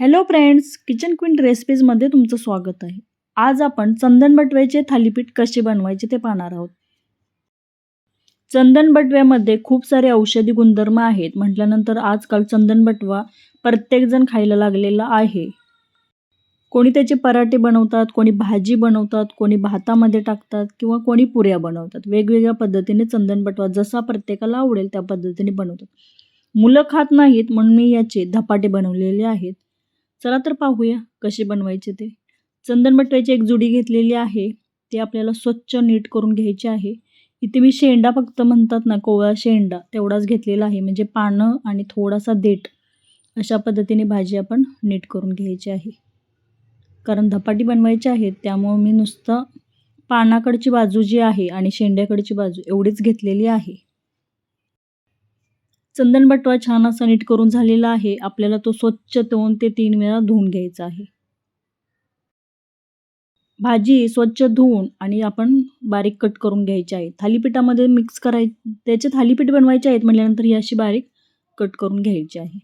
Hello friends kitchen queen रेसिपीजमध्ये तुमचं स्वागत आहे. आज आपण चंदन बटव्याचे थालीपीठ कसे बनवायचे ते पाहणार आहोत. चंदन बटव्यामध्ये खूप सारे औषधी गुणधर्म आहेत. म्हटल्यानंतर आजकाल चंदन बटवा प्रत्येकजण खायला लागलेला आहे. कोणी त्याचे पराठे बनवतात कोणी भाजी बनवतात कोणी भातामध्ये टाकतात किंवा कोणी पुऱ्या बनवतात. वेगवेगळ्या पद्धतीने चंदन बटवा जसा प्रत्येकाला आवडेल त्या पद्धतीने बनवतात. मुलं खात नाहीत म्हणून मी याचे धपाटे बनवलेले आहेत. चला तर पाहूया कसे बनवायचे ते. चंदन बटव्याची एक जुडी घेतलेली आहे. ते आपल्याला स्वच्छ नीट करून घ्यायचे आहे. इथे मी शेंडा फक्त म्हणतात ना कोवळा शेंडा तेवढाच घेतलेला आहे. म्हणजे पानं आणि थोडासा देठ. अशा पद्धतीने भाजी आपण नीट करून घ्यायची आहे. कारण धपाटी बनवायची आहेत त्यामुळं मी नुसतं पानाकडची बाजू जी आहे आणि शेंड्याकडची बाजू एवढीच घेतलेली आहे. चंदन बटवा छान असा नीट करून झालेला आहे. आपल्याला तो स्वच्छ दोन ते तीन वेळा धुवून घ्यायचा आहे. भाजी स्वच्छ धुवून आणि आपण बारीक कट करून घ्यायची आहे थालीपीठामध्ये मिक्स कराय त्याचे थालीपीठ बनवायचे आहेत म्हटल्यानंतर ही अशी बारीक कट करून घ्यायची आहे.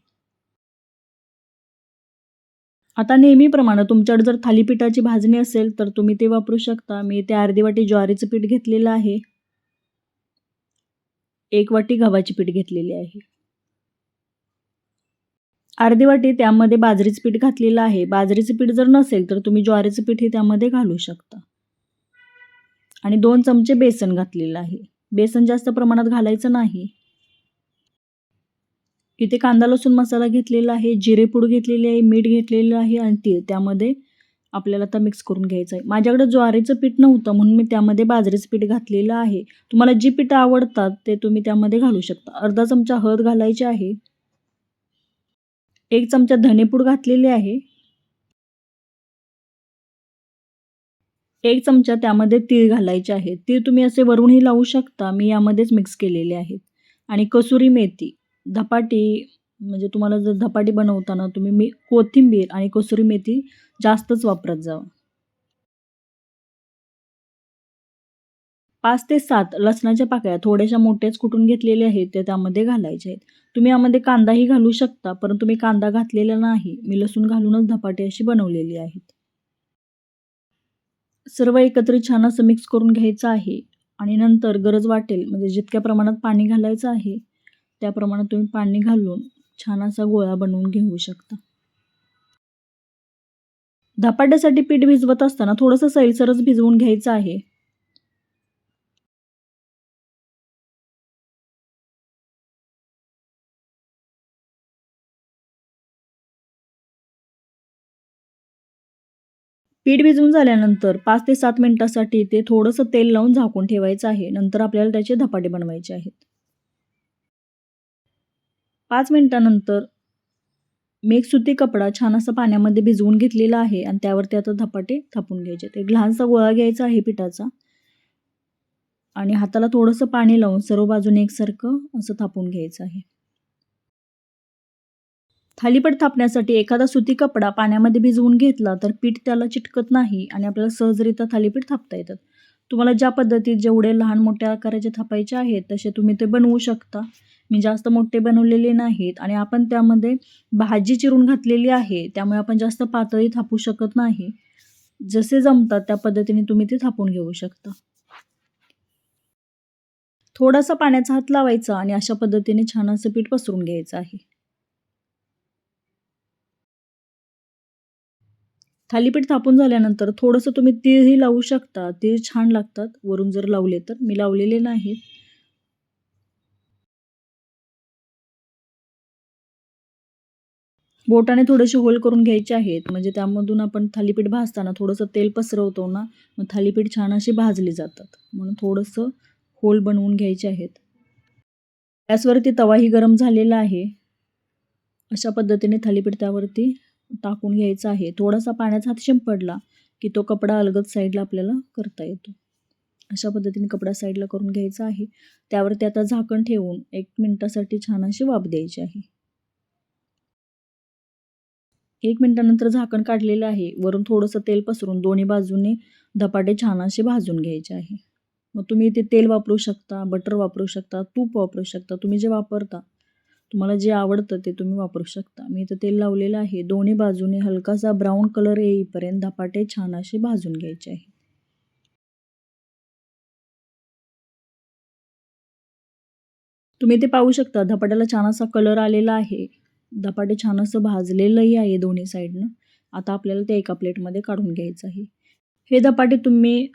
आता नेहमीप्रमाणे तुमच्याकडे जर थालीपीठाची भाजणी असेल तर तुम्ही ते वापरू शकता. मी ते अर्धी वाटी ज्वारीचं पीठ घेतलेलं आहे. एक वाटी गव्हाची पीठ घेतलेली आहे. अर्धी वाटी त्यामध्ये बाजरीचं पीठ घातलेलं आहे. बाजरीचं पीठ जर नसेल तर तुम्ही ज्वारीचं पीठही त्यामध्ये घालू शकता. आणि दोन चमचे बेसन घातलेलं आहे. बेसन जास्त प्रमाणात घालायचं नाही. इथे कांदा लसूण मसाला घेतलेला आहे. जिरेपूड घेतलेली आहे. मीठ घेतलेलं आहे आणि ते त्यामध्ये आपल्याला आता मिक्स करून घ्यायचं आहे माझ्याकडे ज्वारीचं पीठ नव्हतं म्हणून मी त्यामध्ये बाजरीचं पीठ घातलेलं आहे. तुम्हाला जी पीठं आवडतात ते तुम्ही त्यामध्ये घालू शकता. अर्धा चमचा हळद घालायची आहे. एक चमचा धनेपूड घातलेली आहे. एक चमचा त्यामध्ये तीळ घालायचे आहे. तीळ तुम्ही असे वरूनही लावू शकता. मी यामध्येच मिक्स केलेले आहेत. आणि कसुरी मेथी धपाटी म्हणजे तुम्हाला जर धपाटी बनवताना तुम्ही मी कोथिंबीर आणि कसुरी मेथी जास्तच वापरत जावं पाच ते सात लसणाच्या पाकळ्या थोड्याशा मोठ्याच कुटून घेतलेल्या आहेत ते त्यामध्ये घालायचे आहेत. तुम्ही यामध्ये कांदाही घालू शकता परंतु मी कांदा घातलेला नाही. मी लसूण घालूनच धपाटे अशी बनवलेली आहेत. सर्व एकत्रित छान असं मिक्स करून घ्यायचं आहे आणि नंतर गरज वाटेल म्हणजे जितक्या प्रमाणात पाणी घालायचं आहे त्या प्रमाणात तुम्ही पाणी घालून छान असा गोळा बनवून घेऊ शकता. धपाट्यासाठी पीठ भिजवत असताना थोडंसं सैलसरच भिजवून घ्यायचं आहे. पीठ भिजवून झाल्यानंतर पाच ते सात मिनिटासाठी ते थोडंसं तेल लावून झाकून ठेवायचं आहे. नंतर आपल्याला त्याचे धपाटे बनवायचे आहेत. पाच मिनटानंतर मी एक सुती कपडा छान असं पाण्यामध्ये भिजवून घेतलेला आहे आणि त्यावरती आता धपाटे थापून घ्यायचे. एक लहानसा गोळा घ्यायचा आहे पिठाचा आणि हाताला थोडंसं पाणी लावून सर्व बाजूने एकसारखं असं थापून घ्यायचं आहे. थालीपीठ थापण्यासाठी एखादा सुती कपडा पाण्यामध्ये भिजवून घेतला तर पीठ त्याला चिटकत नाही आणि आपल्याला सहजरित्या थालीपीठ थापता येतात तुम्हाला ज्या पद्धतीत जेवढे लहान मोठ्या आकाराचे थापायचे आहेत तसे तुम्ही ते बनवू शकता. मी जास्त मोठे बनवलेले नाहीत आणि आपण त्यामध्ये भाजी चिरून घातलेली आहे त्यामुळे आपण जास्त पातळी थापू शकत नाही. जसे जमतात त्या पद्धतीने तुम्ही ते थापून घेऊ शकता. थोडासा पाण्याचा हात लावायचा आणि अशा पद्धतीने छान असं पीठ पसरून घ्यायचं आहे. थालीपीठ थापून झाल्यानंतर थोडंसं तुम्ही तीळही लावू शकता. तीळ छान लागतात. वरून जर लावले तर. मी लावलेले नाहीत. बोटाने थोडेसे होल करून घ्यायचे आहेत. म्हणजे त्यामधून आपण थालीपीठ भाजताना थोडंसं तेल पसरवतो ना मग थालीपीठ छान अशी भाजली जातात. म्हणून थोडंसं होल बनवून घ्यायचे आहेत. गॅसवरती तवाही गरम झालेला आहे. अशा पद्धतीने थालीपीठ त्यावरती टाकून घ्यायचं आहे. थोडासा पाण्याचा हात शिंपडला की तो कपडा अलगद साईडला आपल्याला करता येतो. अशा पद्धतीने कपडा साईडला करून घ्यायचा आहे. त्यावरती आता झाकण ठेवून एक मिनटासाठी छान अशी वाफ द्यायची आहे. एक मिनटानंतर झाकण काढलेलं आहे. वरून थोडंसं तेल पसरून दोन्ही बाजूने धपाटे छान असे भाजून घ्यायचे आहे. मग तुम्ही ते तेल वापरू शकता बटर वापरू शकता तूप वापरू शकता तुम्ही जे वापरता तुम्हाला जे आवडतं ते तुम्ही वापरू शकता. मी इथं तेल लावलेलं आहे. दोन्ही बाजूने हलकासा ब्राऊन कलर येईपर्यंत धपाटे छान असे भाजून घ्यायचे आहे. तुम्ही ते पाहू शकता धपाट्याला छान असा कलर आलेला आहे. धपाटे छान असं भाजलेलंही आहे दोन्ही साईडनं आता आपल्याला ते एका प्लेटमध्ये काढून घ्यायचं आहे हे धपाटे तुम्ही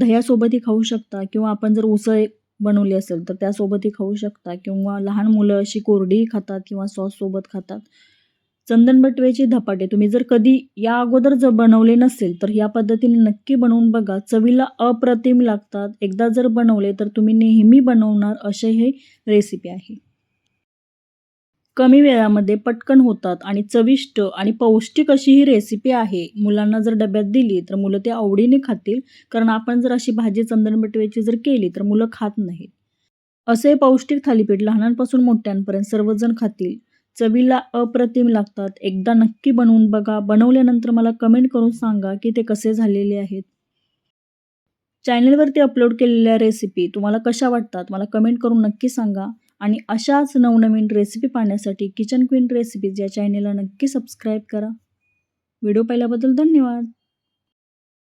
दह्यासोबतही खाऊ शकता किंवा आपण जर उसळ बनवली असेल तर त्यासोबतही खाऊ शकता किंवा लहान मुलं अशी कोरडीही खातात किंवा सॉससोबत खातात. चंदन बटवेचे धपाटे तुम्ही जर कधी या अगोदर जर बनवले नसेल तर या पद्धतीने नक्की बनवून बघा. चवीला अप्रतिम लागतात. एकदा जर बनवले तर तुम्ही नेहमी बनवणार असे हे रेसिपी आहे. कमी वेळामध्ये पटकन होतात आणि चविष्ट आणि पौष्टिक अशी ही रेसिपी आहे. मुलांना जर डब्यात दिली तर मुलं ते आवडीने खातील. कारण आपण जर अशी भाजी चंदन बटव्याची जर केली तर मुलं खात नाहीत. असे पौष्टिक थालीपीठ लहानांपासून मोठ्यांपर्यंत सर्वजण खातील. चवीला अप्रतिम लागतात. एकदा नक्की बनवून बघा. बनवल्यानंतर मला कमेंट करून सांगा की ते कसे झालेले आहेत. चॅनलवरती अपलोड केलेल्या रेसिपी तुम्हाला कशा वाटतात? मला कमेंट करून नक्की सांगा. आणि अशाच नवनवीन रेसिपी पाहण्यासाठी किचन क्वीन रेसिपीज या चॅनेलला नक्की सबस्क्राईब करा. व्हिडिओ पाहिल्याबद्दल धन्यवाद.